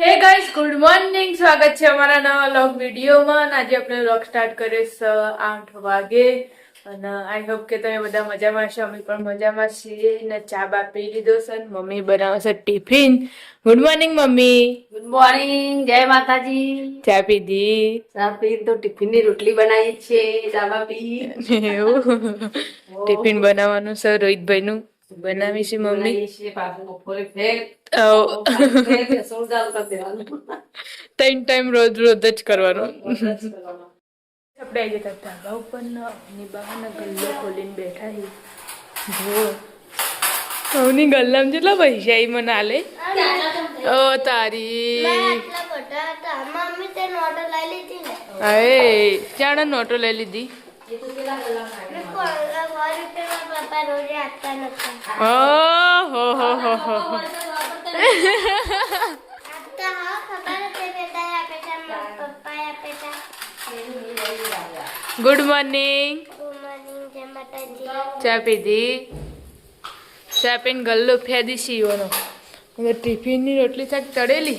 હે guys good morning સ્વાગત છે અમારા નવા લોગ વિડીયોમાં. આજે આપણે લોગ સ્ટાર્ટ કરીએ આઠ વાગે. અને આઈ હોપ કે તમે બધા મજામાં છો અમે પણ મજામાં છીએ. ને ચા બા પી લીધો છે મમ્મી બનાવશે છે tiffin. Good morning mummy. Good morning જય માતાજી. ચા પીધી ચા પી તો ટિફિનની રોટલી બનાવી છે ચાબા પી. એવું. ટિફિન બનાવવાનું છે રોહિતભાઈનું. બનાવી છે મમ્મી છે ત્રણ ટાઈમ રોજ રોજ જ કરવાનું. આપણે આવી ધાબા ઉપરની ગલ્લો ખોલીને બેઠા છીએ જો હવની ગલ્લામાં જેટલા પૈસા ઈ મને આલે? ઓ તારી. આટલા બધા હતા. મમ્મી તે નોટો લઈ લીધી ને. અરે ચાણે નોટો લઈ લીધી. હો હો હો ગુડ મોર્નિંગ ચા પીધી ચા પીને ગલ્લો ફેદી હવે ટિફિનની રોટલી શાક તળેલી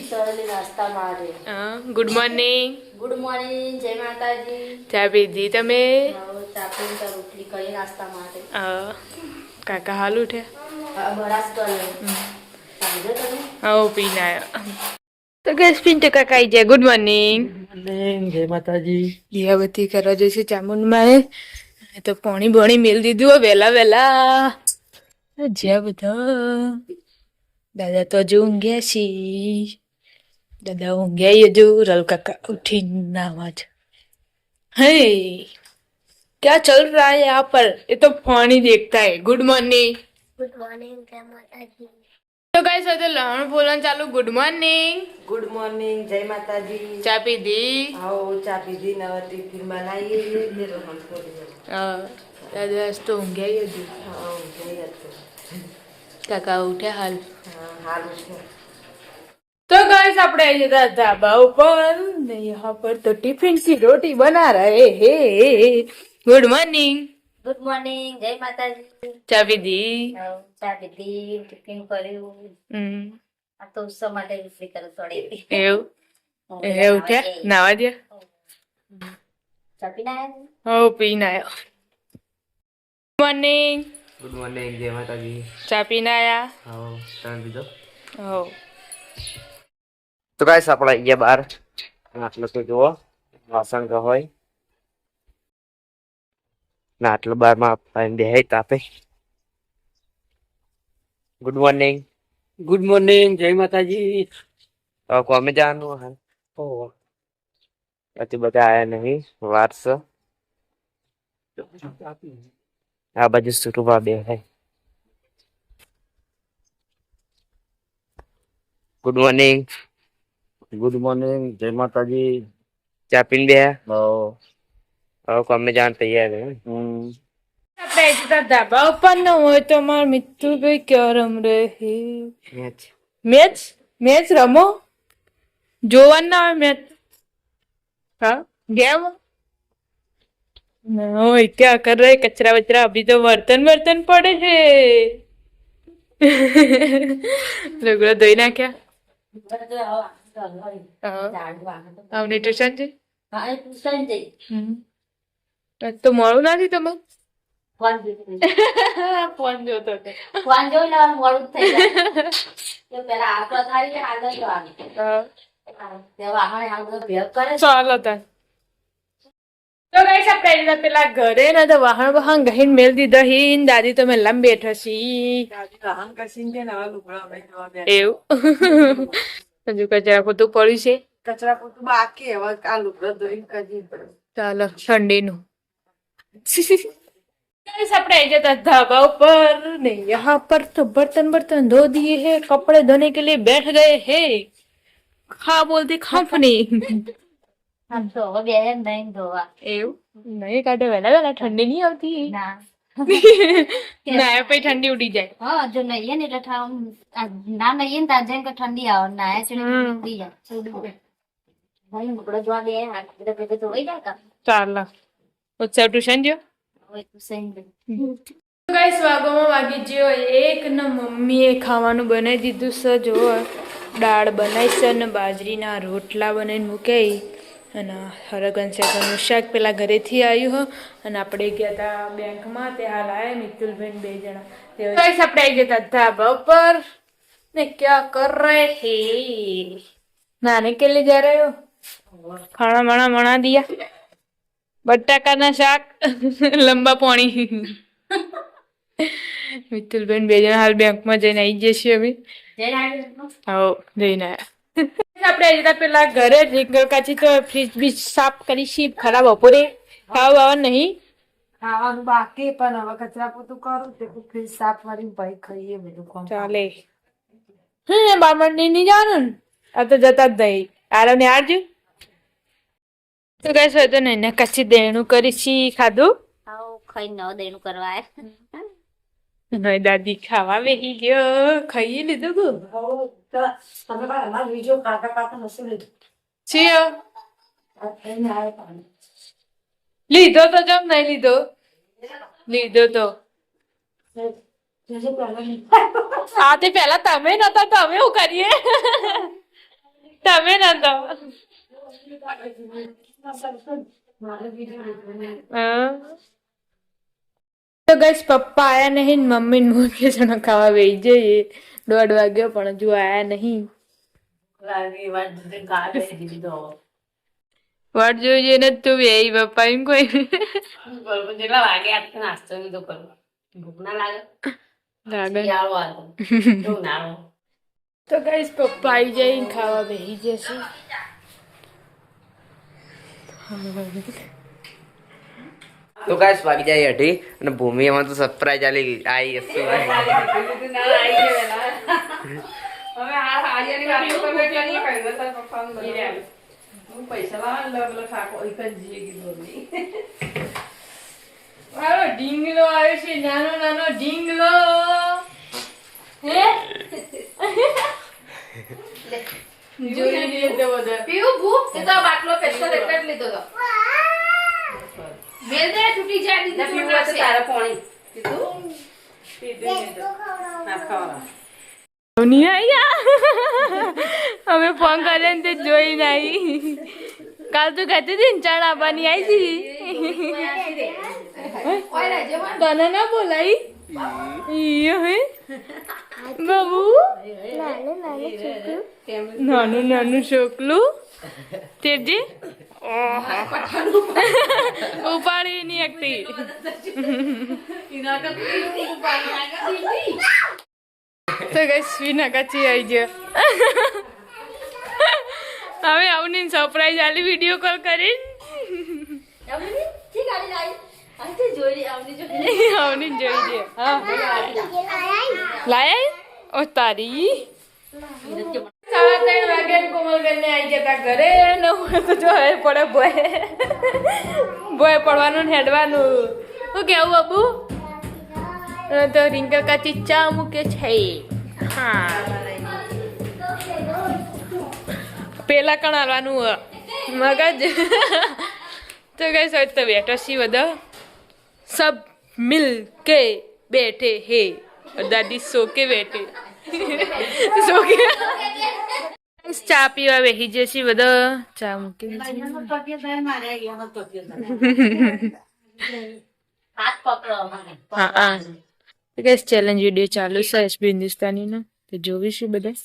ગુડ મોર્નિંગ ગુડ મોર્નિંગ જય માતાજી. ચા પીધી તમે? ચા પીને રોટલી કરી નાસ્તા માટે. હા કાકા હાલ ઉઠ્યા હા, બરાસ કરે. સમજો તમે? આવો તો ગેસ પિન્ટુ કાકા આવી જાય ગુડ મોર્નિંગ. જય માતાજી. દીવાબત્તી કરવા જઈશું ચામુંડમાં એ તો પોણી બોણી મેલ દીધું હો વહેલા વહેલા જ્યાં બધા. દાદા તો હજુ ઊંઘ્યા છી. દાદા ઊંઘ્યા હજુ રલ કાકા ઉઠીને નાવા જ હે क्या चल रहा है यहाँ पर ये तो पानी देखता है गुड मॉर्निंग ગુડ મોર્નિંગ જય માતાજી તો કઈ સાથે લહણ બોલવાનું ચાલુ ગુડ મોર્નિંગ ગુડ મોર્નિંગ જય માતાજી ચા પીધી આવો ચા પીધી ને હવે ટિફિન બનાવીએ છીએ રોહન છોડી હા, દાદા આજ તો ઊંઘ્યા હજુ હા જય હતું કાકા ઉઠ્યા હાલ હા સારું છે तो गाइस આપણે આવી જતા ધાબા ઉપર ને यहाँ पर तो टिफिन की रोटी बना रहे हैं गुड मॉर्निंग ગુડ મોર્નિંગ જય માતાજી ચા પીધી ચા પીધી ટિફિન કર્યું હમ, આ તો ઉત્સવ માટે રોટલી કરે તળેલી એવું એ ઉઠ્યા નાવા દે ચા પીને આયા હો પીને આવ્યો મોર્નિંગ ગુડ મોર્નિંગ જય માતાજી ચા પીને આયા આવો તમે બીજો હો તો ગાઈસ આપણે અહીંયા બહાર આટલો જુઓ. વાસણ હોય ના આટલો બારમાં આપણે બેહાય તાપે ગુડ મોર્નિંગ ગુડ મોર્નિંગ જય માતાજી. હવે કોમે જવાનું હાલ પછી બધા આયા નહીં. વારસો આ બાજુ સુરુબા બેહાય ગુડ મોર્નિંગ ગુડ મોર્નિંગ જય માતાજી. ચા પીને બે હવે. જાણ તૈયાર આપણે ધાબા ઉપર ન હોય તો મિત્રું ભાઈ ક્યાં રમ રહે. મેચ. મેચ? રમો? જોવા ના હોય મેચ. હા? ગેમ? હોય કર કરે કચરા વચરા અભી તો વર્તન વર્તન પડે છે. રગડા ધોઈ નાખ્યા. અમને ટ્યુશન છે? હા તો મળું નથી તમે પેલા ઘરે ને વાહન વાહન વાહણ ગહીન મેલ દીધા હિન. દાદી તમે લંબે બેઠા છી. એવું? હજુ કચરા પોતું પડ્યું છે કચરા પોતું બાકી હવે આ લુગડો ધોઈને કરી ચાલો ઠંડીનું गाइस આપણે आई जाता ढाबा ऊपर ने यहाँ पर तो बर्तन बर्तन धो दिए हैं कपड़े धोने के लिए बैठ गए हैं खा बोलती कंपनी આમ તો હવે બે નહીં ધોવા એવું નહીં કાઢે વહેલા વહેલા ઠંડી નહીં આવતી ના ના પછી ઠંડી ઉડી જાય. હા જો નહીએ ને એટલે ના નહીએ ને ત્યાં જઈને કે ઠંડી આવે નાય છે ઉડી જાય ભાઈ લુગડો જોવા બે હાથ બધા ભેગા ધોઈ જાય કા ચાલો. ઉત્સવ ટ્યુશન જો હવે તું સહી ગાઈસ વાગોમાં વાગી ગયો. એક ને મમ્મીએ ખાવાનું બનાવી દીધું છે જો દાળ બનાવી છે ને બાજરીના રોટલા બનાવીને મૂકે અને હરગન શેકરનું શાક પેલા ઘરેથી આવ્યું હો. અને આપણે ગયા હતા બેંકમાં તે હાલ આવ્યા મિતુલબેન બે જણા. તે આપણે આવી ગયા હતા ધાબા ઉપર. ને ક્યાં કર રહે હે? નાને કે લે જા રહ્યો? ખાણા મણા મણા દિયા. બટાકાના શાક લંબા પાણી. મિતુલબેન બે જણા હાલ બેંકમાં જઈને આવી જઈએ અમે. જઈને આવ્યા આપણે આજે તો પેલા ઘરે રીંગણ કાચી તો ફ્રીજ બીજ સાફ કરી છે ખરાબ બપોરે ખાવા બાવા નહીં. ખાવાનું બાકી પણ હવે કચરા પોતું કરું તે ફ્રીજ સાફ કરીને ભાઈ ખાઈએ બધું કોમ ચાલે. હે બામણની નહીં જવાનું? આ તો જતા જ નહીં. આરવ ને આરજુ. તો કઈ હોય તો નહીં ને કચ્છી દેણું કરી છી ખાધું. આવો ખાઈ ન દેણું કરવા. નહીં દાદી ખાવા વેહી ગયો. ખાઈ લીધું ગુ હવે. તો તમે પણ અમારા વીડિયો કાકા કાકા નથી લીધું. છીએ. લીધો તો જમ નહીં લીધો? લીધો તો. પહેલા તે પેલા તમે નતા તો અમે શું કરીએ? તમે નતો. હા. તો ગઈ પપ્પા આયા નહીં મમ્મી ને હું બે જણા ખાવા બેસી જઈએ. દોઢ વાગ્યો પણ હજુ આયા નહીં. વાટ જોઈએ જઈને તું બે પપ્પા એમ કોઈ જેટલા વાગે આજ નાસ્તો લીધો કરું ભૂખ ના લાગે. જો તો ગઈસ પપ્પા આવી જઈને ખાવા બેસી જશે. તો ગાઈસ વાગી જાય અઢી અને ભૂમિ એમાં તો સરપ્રાઈઝ આલી આવી હશે. મારો ઢીંગલો આવ્યો છે નાનો નાનો ઢીંગલો. હે? જોઈ લીધો. બધા. પીવું ભૂખ એ તો બાટલો પેસ્ટલ એટલે લીધો તો. મેલ દે તૂટી જાય દીદી પીવું હશે તારા પાણી પીધું અમે ફોન કર્યો ને તે જોઈ નહીં કાલ તું કહેતી હતી ને ચણ આપવાની આવી હતી. તને ના બોલાઈ? બાબુ? નાનું નાનું છોકલું તેજી ઉપાડી ની એકતી તો ગઈ વિના કાચી આવી ગયો. હવે આવની સરપ્રાઈઝ આલી વીડિયો કોલ કરી આવની જોઈ દે હા. લાય ઓ તારી. સાડા ત્રણ વાગે આવી જતા ઘરે ને પડે ભોય. પડવાનું હેડવાનું. શું કેવું બાબુ તો રિંકલ કાચી ચા મૂકે છે. પેલા કણ હાલવાનું મગજ. તો કઈ સાઈડ તો બેઠો સી બધા. સબ મિલ કે બેઠે હે. દાદી સો કે બેઠે. સો કે? ચા પીવા બેસી જશે બધા ચા મૂકી હા હા. ચેલેન્જ વીડિયો ચાલુ છે એસબી હિન્દુસ્તાનીનો. તો જોવીશું બધા?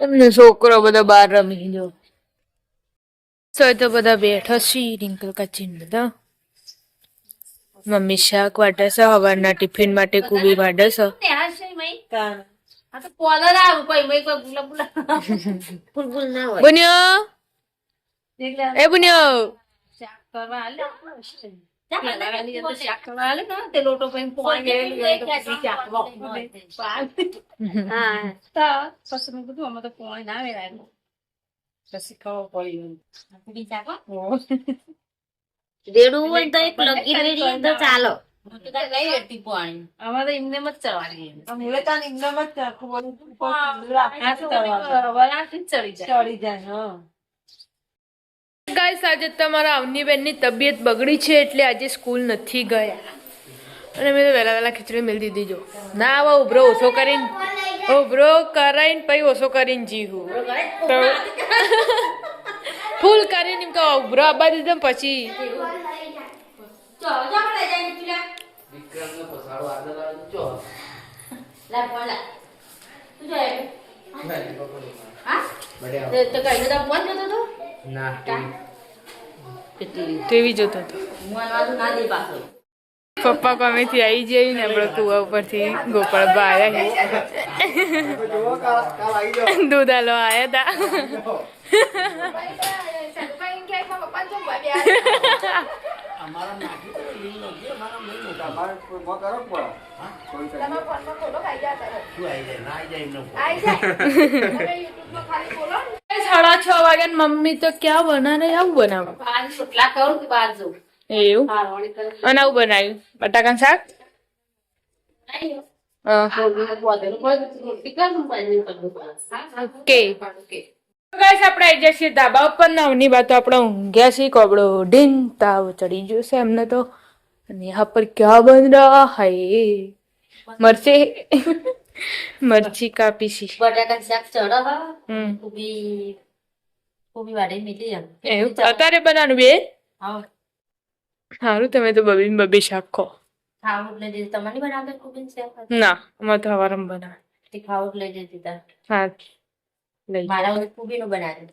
એમને છોકરો બધા બહાર રમી જો તો બધા બેઠા છીએ રિંકલ કચીન બધા. મમ્મી શાક વાટે છે સવારના ટિફિન માટે કુબી વાટે છે બન્યો! ગયેલું હોય તો ના એક લગી રેડી તો ચાલો અમારે એમને જ ચડવાની ચડી જાય. ચડી જાય ગાઈસ આજે તમારા અવની બેનની તબિયત બગડી છે એટલે આજે સ્કૂલ નથી ગયા. અને મેં તો વહેલા વહેલા ખીચડી મેળ દીધી જો. ના આવા ઉભરો ઓછો કરીને ઉભરો કરાઈને પછી ઓછો કરીને જીવું. તો ફૂલ કરીને એમ કહો ઉભરો આબા દીધો પછી. તું જોતો તો ના કેટલી તેવી જોતો હતો. હું આનું ના દે પાછો. પપ્પા કોમેથી આવી જઈ ને આપણે કુવા ઉપરથી ગોપાળબા આવ્યા છે દૂધ આલો આવ્યા હતા સાડા છ વાગ્યા મમ્મી તો ક્યાં બનાવે આવું બનાવું? બહાર સુટલા કરું કે બહાર જઉં. એવું? અને આવું બનાવ્યું બટાકા શાક? ઓકે. આપણે આવી જઈએ છીએ ધાબા ઉપર. નવની બાતો આપણે ઊંઘ્યા છીએ કોબડો તાવ ચડી ગયો છે એમને તો. ક્યાં બન હૈ મરચે. મરચી કાપી છે. અત્યારે બનાવવાનું બે? સારું તમે તો બબી ને બબી શાક ખો ખાવું લઈ જતી તમારે નહીં બનાવતા કોબી શાક ના અમારે તો હવારમ બનાવે તે ખાવું લઈ જતી તા હા લઈ મારા ઓલી કોબી નું બનાવ્યું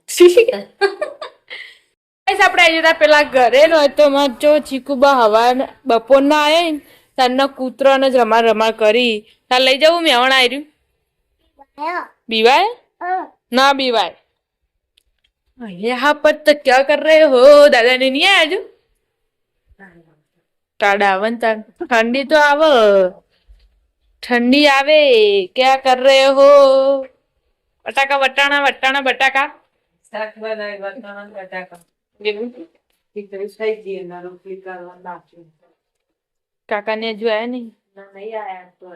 ગાઈસ આપણે આવી જતા પેલા ઘરે નો તો માં જો ચીકુબા હવા બપોરના આયા ને તારના કૂતરાને જ રમાડ રમાડ કરી તાર લઈ જવું મેવણ આવ્યું બીવાય ના બીવાય यहाँ पर तो क्या कर रहे हो दादा ने नहीं आया जो ટાડા આવે ને તાર ઠંડી તો આવે. ઠંડી આવે. ક્યાં કર રહે હો? બટાકા વટાણા વટાણા બટાકા. શાક બનાવી બટાણા બટાકા કાકા ને હજુ આયા નહીં? આયા તો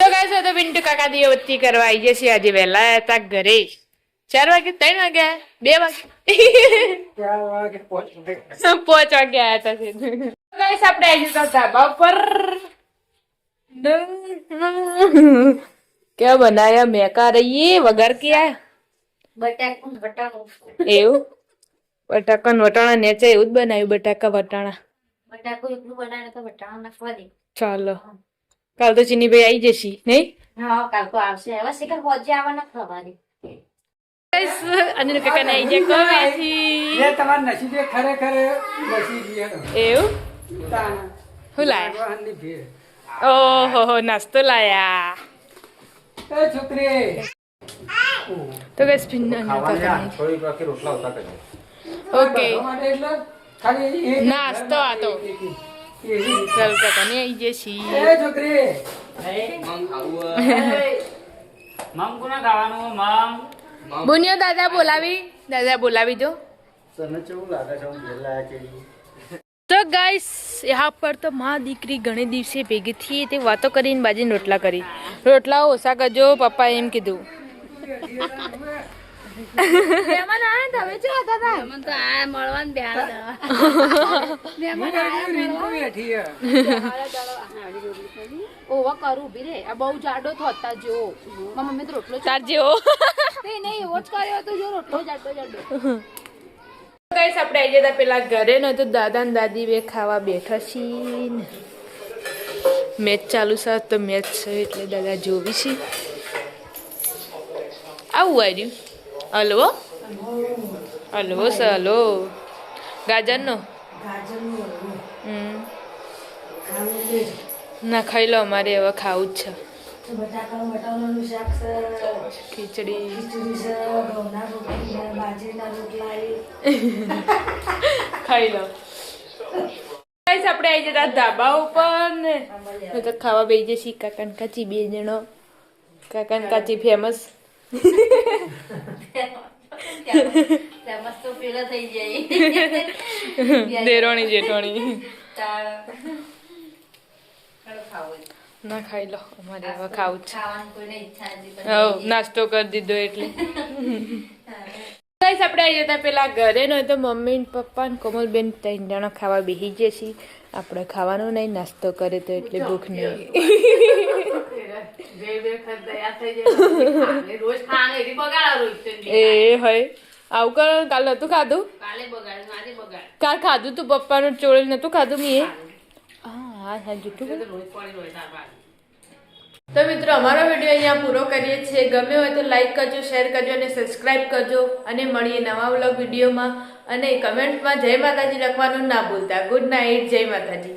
કઈ ગાઈસ તો પિન્ટુ કાકા દીવતી કરવા આવી જશે. આજે વહેલા હતા ઘરે. ચાર વાગે ત્રણ વાગ્યા બે વાગે ચાર વાગે પહોંચી પાંચ વાગે આવ્યા હતા ગાઈસ આપણે આવી જતા ધાબા પર क्या बनाया મેકા રહીએ વગર ક્યાં બટાકું બટાકું એવું બટાકા ને વટાણા નેચે એવું જ બનાવ્યું બટાકા વટાણા બટાકું એકલું બનાવીને તો બટાકા નાખવા દે ચાલો કાલ તો ચીનીભાઈ આવી જશે નહીં હા કાલ તો આવશે હવે શીખર હોજે આવવાના ખવારી ગાઈસ અનિલ કાકા ને આવી જાય કોમેથી. એ તમારા નસીબે ખરેખર નસીબ એવું? શું લાયા? ઓહો હો, નાસ્તો લાયા. એ છોકરી. તો ગેસ કાકા થોડીક વાગે રોટલા ઉતા કરજો ઓકે. નાસ્તો આ તો. ચાલ કાકા ને આવી જશે એ છોકરી. મમ ખાવું મમ કોના ખાવાનું? મમ. બુનિયો દાદા બોલાવી દાદા બોલાવી દો. તો ગાઈસ यहाँ પર તો માં દીકરી ઘણી દિવસે ભેગી થઈ તે વાતો કરીને બાજીને રોટલા કરી. રોટલા ઓછા કરજો પપ્પા એમ કીધું. મળવાનું. ઓવા કરું ઊભી રે. આ બહુ જાડો થતા જો મારા મમ્મી તો રોટલો તાર જેવો. તે નહીં એવો જ કર્યો તો જો રોટલો જાડો જાડો. ગાઈસ આપણે આવી જતા પેલા ઘરે ન તો દાદા ને દાદી બે ખાવા બેઠા છીએ મેચ ચાલુ છે તો મેચ છે એટલે દાદા જોવી છે. આવું આવ્યું હલવો હલવો સર હલો. ગાજરનો? હમ ના ખાઈ લો અમારે હવે ખાવું જ છે. ખીચડી. ખાઈ લો. ગાઈસ આપણે આવી જતા ધાબા ઉપર ને. તો ખાવા બેસી જશી કાકા ને કાચી બે જણો. કાકા ને કાચી ફેમસ દેરોણી જેઠોણી. ના ખાઈ લો. અમારે હવે ખાવું છે. નાસ્તો કરી દીધો એટલે. ગાઈસ આપણે આવી જતા પેલા ઘરે ન તો મમ્મી ને પપ્પા ને કોમલબેન ત્રણ જણા ખાવા બેસી જશે આપણે ખાવાનું નહીં નાસ્તો કરે તો એટલે ભૂખ નહીં. એ હોય. આવું કર કાલ નતું ખાધું? કાલ ખાધું તું પપ્પાનું ચોળી નતું ખાધું મેં હા હા જૂઠું તો મિત્રો, અમારો વીડિયો અહીંયા પૂરો કરીએ છીએ. ગમે હોય તો લાઈક કરજો શેર કરજો અને સબસ્ક્રાઈબ કરજો. અને મળીએ નવા વ્લોગ વિડીયોમાં. અને કમેન્ટમાં જય માતાજી લખવાનું ના ભૂલતા. ગુડ નાઇટ જય માતાજી.